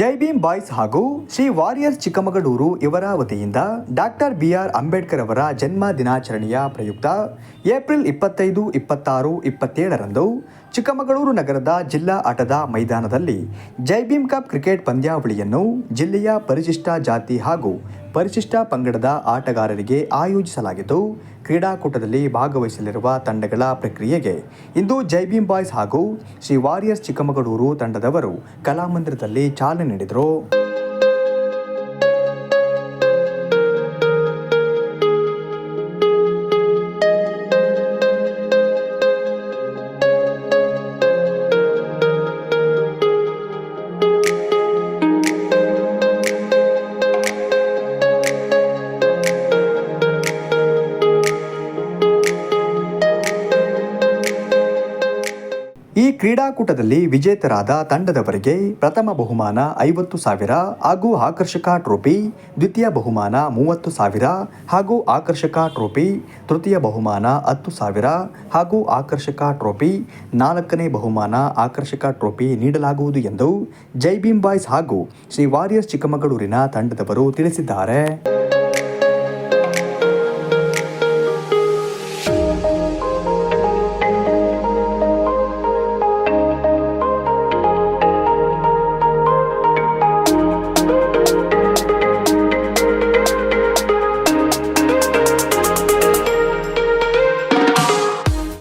ಜೈ Bhim boys ಹಾಗೂ Shri warrior Chikkamagaluru ಇವರ ವತಿಯಿಂದ ಡಾಕ್ಟರ್ ಬಿಆರ್ ಅಂಬೇಡ್ಕರ್ ಅವರ ಜನ್ಮ ದಿನಾಚರಣೆಯ ಪ್ರಯುಕ್ತ ಏಪ್ರಿಲ್ ಇಪ್ಪತ್ತೈದು, ಇಪ್ಪತ್ತಾರು, ಇಪ್ಪತ್ತೇಳರಂದು ಚಿಕ್ಕಮಗಳೂರು ನಗರದ ಜಿಲ್ಲಾ ಆಟದ ಮೈದಾನದಲ್ಲಿ ಜೈ ಭೀಮ್ ಕಪ್ ಕ್ರಿಕೆಟ್ ಪಂದ್ಯಾವಳಿಯನ್ನು ಜಿಲ್ಲೆಯ ಪರಿಶಿಷ್ಟ ಜಾತಿ ಹಾಗೂ ಪರಿಶಿಷ್ಟ ಪಂಗಡದ ಆಟಗಾರರಿಗೆ ಆಯೋಜಿಸಲಾಗಿದ್ದು, ಕ್ರೀಡಾಕೂಟದಲ್ಲಿ ಭಾಗವಹಿಸಲಿರುವ ತಂಡಗಳ ಪ್ರಕ್ರಿಯೆಗೆ ಇಂದು ಜೈ ಭೀಮ್ ಬಾಯ್ಸ್ ಹಾಗೂ ಶ್ರೀ ವಾರಿಯರ್ಸ್ ಚಿಕ್ಕಮಗಳೂರು ತಂಡದವರು ಕಲಾಮಂದಿರದಲ್ಲಿ ಚಾಲನೆ ನೀಡಿದರು. ಈ ಕ್ರೀಡಾಕೂಟದಲ್ಲಿ ವಿಜೇತರಾದ ತಂಡದವರಿಗೆ ಪ್ರಥಮ ಬಹುಮಾನ ಐವತ್ತು ಸಾವಿರ ಹಾಗೂ ಆಕರ್ಷಕ ಟ್ರೋಫಿ, ದ್ವಿತೀಯ ಬಹುಮಾನ ಮೂವತ್ತು ಸಾವಿರ ಹಾಗೂ ಆಕರ್ಷಕ ಟ್ರೋಫಿ, ತೃತೀಯ ಬಹುಮಾನ ಹತ್ತು ಸಾವಿರ ಹಾಗೂ ಆಕರ್ಷಕ ಟ್ರೋಫಿ, ನಾಲ್ಕನೇ ಬಹುಮಾನ ಆಕರ್ಷಕ ಟ್ರೋಫಿ ನೀಡಲಾಗುವುದು ಎಂದು ಜೈ ಭೀಮ್ ಬಾಯ್ಸ್ ಹಾಗೂ ಶ್ರೀ ವಾರಿಯರ್ಸ್ ಚಿಕ್ಕಮಗಳೂರಿನ ತಂಡದವರು ತಿಳಿಸಿದ್ದಾರೆ.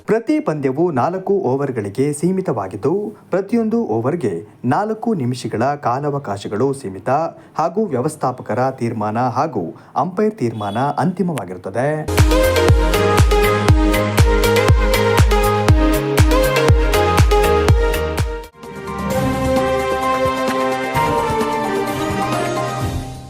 ಪ್ರತಿ ಪಂದ್ಯವು ನಾಲ್ಕು ಓವರ್ಗಳಿಗೆ ಸೀಮಿತವಾಗಿದ್ದು, ಪ್ರತಿಯೊಂದು ಓವರ್ಗೆ ನಾಲ್ಕು ನಿಮಿಷಗಳ ಕಾಲಾವಕಾಶಗಳು ಸೀಮಿತ ಹಾಗೂ ವ್ಯವಸ್ಥಾಪಕರ ತೀರ್ಮಾನ ಹಾಗೂ ಅಂಪೈರ್ ತೀರ್ಮಾನ ಅಂತಿಮವಾಗಿರುತ್ತದೆ.